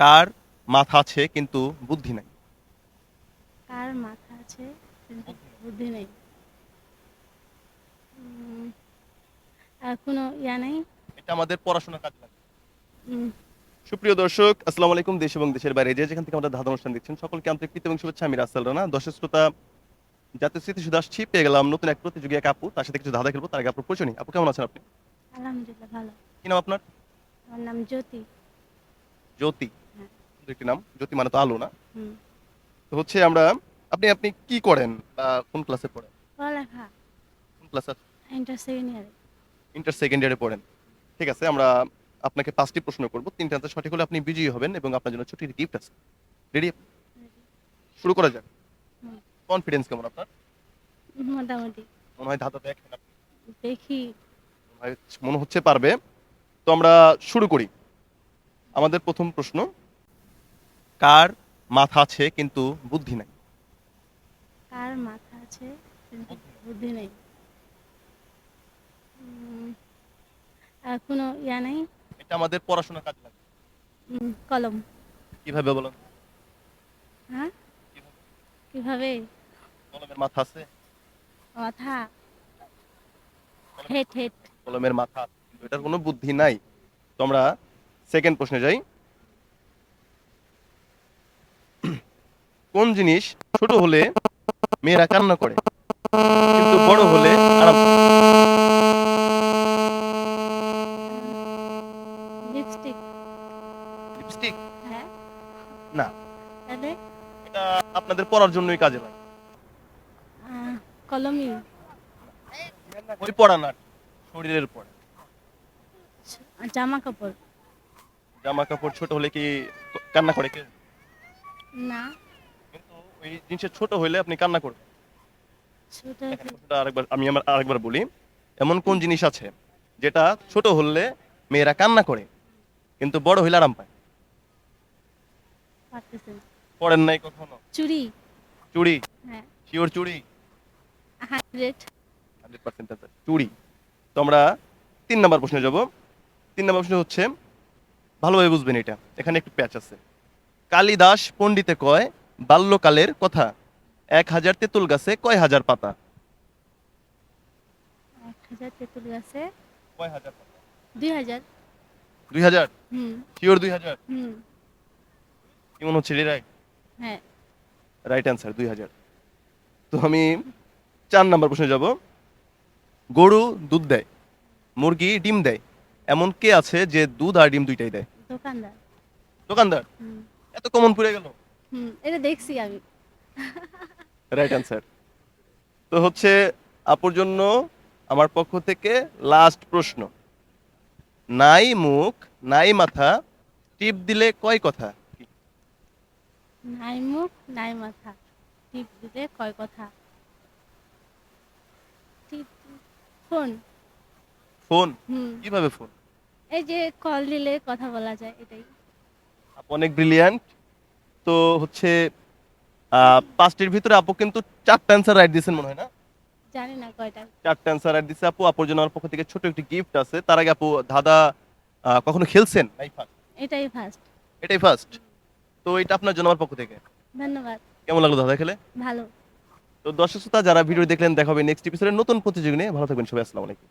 কার মাথা আছে কিন্তু বুদ্ধি নাই? কার মাথা আছে কিন্তু বুদ্ধি নেই? উম, আর কোনো ইয়া নেই? এটা আমাদের পড়াশোনার কাজে লাগে। উম, সুপ্রিয় দর্শক আসসালামু আলাইকুম দেশ এবং দেশের বাইরে। যে যেখান থেকে আমাদের ধাঁধা অনুষ্ঠান দেখছেন সকলকে আন্তরিক প্রীতি এবং শুভেচ্ছা। আমি রাসেল রানা দর্শক শ্রোতা জাতীয় স্মৃতি শুধু আসছি পেয়ে গেলাম নতুন এক প্রতিযোগী এক আপু। তার সাথে কিছু ধাঁধা খেলব তার আগে আপুর পরিচয় নিই। আপু কেমন আছেন আপনি? আলহামদুলিল্লাহ ভালো। কি নাম আপনার? আমার নাম জ্যোতি। জ্যোতি। একটি নাম জ্যোতি মানে তো আলো না। তো হচ্ছে আমরা আপনি আপনি কি করেন বা কোন ক্লাসে পড়েন? পড়ালেখা। কোন ক্লাসে ইন্টার সেকেন্ড ইয়ারে ইন্টার সেকেন্ড ইয়ারে পড়েন। ঠিক আছে আমরা আপনাকে পাঁচটি প্রশ্ন করব। তিনটা আনসার সঠিক হলে আপনি বিজয়ী হবেন এবং আপনার জন্য ছুটির গিফট আছে। রেডি শুরু করা যাক। কনফিডেন্স কেমন আপনার? মোটামুটি। মনে হয় ধাঁধা দেখেন আপনি। দেখি। মনে হচ্ছে পারবে। তো আমরা শুরু করি। আমাদের প্রথম প্রশ্ন কার মাথা আছে কিন্তু বুদ্ধি নাই? কার মাথা আছে কিন্তু বুদ্ধি নেই? উম, আর কোনো ইয়া নেই? এটা আমাদের পড়াশোনার কাজে লাগে। উম, কলম। কীভাবে বলুন হ্যাঁ? কীভাবে? কলমের মাথা আছে? মাথা? হেট হেট। কলমের মাথা আছে, কিন্তু এটার কোনো বুদ্ধি নাই। তো আমরা সেকেন্ড প্রশ্নে যাই। কোন জিনিস ছোট হলে মেয়েরা কান্না করে কিন্তু বড় হলে আরাম লিপস্টিক। লিপস্টিক? হ্যাঁ। না। এটা আপনাদের পড়ার জন্যই কাজে লাগে। কলমি ওই পড়া না শরীরের পড়া। জামা কাপড় জামা কাপড় ছোট হলে কি কান্না করে কেউ? না। ওই জিনিসের ছোট হলে আপনি কান্না করবেন। প্রশ্নটা আরেকবার আমি আমার আরেকবার বলি এমন কোন জিনিস আছে যেটা ছোট হলে মেয়েরা কান্না করে কিন্তু বড় হইলে আরাম পায়? পড়েন নাই কখনো? চুড়ি। চুড়ি? হ্যাঁ। Sure hundred. চুড়ি। তো আমরা তিন নম্বর প্রশ্নে যাব। তিন নম্বর প্রশ্ন হচ্ছে ভালোভাবে বুঝবেন এটা এখানে একটু প্যাচ আছে। কালিদাস পণ্ডিতে কয় বাল্যকালের কথা। এক হাজার তেঁতুল গাছে কয় হাজার পাতা? এক হাজার তেঁতুল গাছে কয় হাজার পাতা? দুই হাজার। দুই হাজার? হুম। শিওর দুই হাজার? হুম। কি হচ্ছে রাইট হ্যাঁ। রাইট অ্যান্সার দুই হাজার। তো আমি চার নাম্বার প্রশ্নে যাব। গরু দুধ দেয় মুরগি ডিম দেয় এমন কে আছে যে দুধ আর ডিম দুইটাই দেয়? দোকানদার। দোকানদার? এত কমন পড়ে গেল। হুম এটা দেখছি আমি। রাইট অ্যান্সার তো হচ্ছে আপুর জন্য আমার পক্ষ থেকে লাস্ট প্রশ্ন। নাই মুখ নাই মাথা টিপ দিলে কয় কথা? নাই মুখ নাই মাথা টিপ দিলে কয় কথা? টিপ ফোন। ফোন? কীভাবে ফোন? এই যে কল দিলে কথা বলা যায় এটাই। অনেক ব্রিলিয়ান্ট তো হচ্ছে পাঁচটির ভিতরে আপু কিন্তু চারটা অ্যান্সার রাইট দিয়েছেন মনে হয় না? জানি না কয়টা। চারটা অ্যান্সার রাইট দিয়েছে আপু। আপুর জন্য আমার পক্ষ থেকে ছোট একটি গিফট আছে। তার আগে আপু আহ, কখনো খেলছেন? নাই ফার্স্ট এটাই ফার্স্ট এটাই ফার্স্ট তো এটা আপনার জন্য আমার পক্ষ থেকে। ধন্যবাদ। কেমন লাগল দাদা খেলে? ভালো। তো দর্শক শ্রোতা যারা ভিডিও দেখলেন দেখাবে নেক্সট এপিসোডে নতুন প্রতিযোগী নিয়ে। ভালো থাকবেন সবাই আসসালামু আলাইকুম।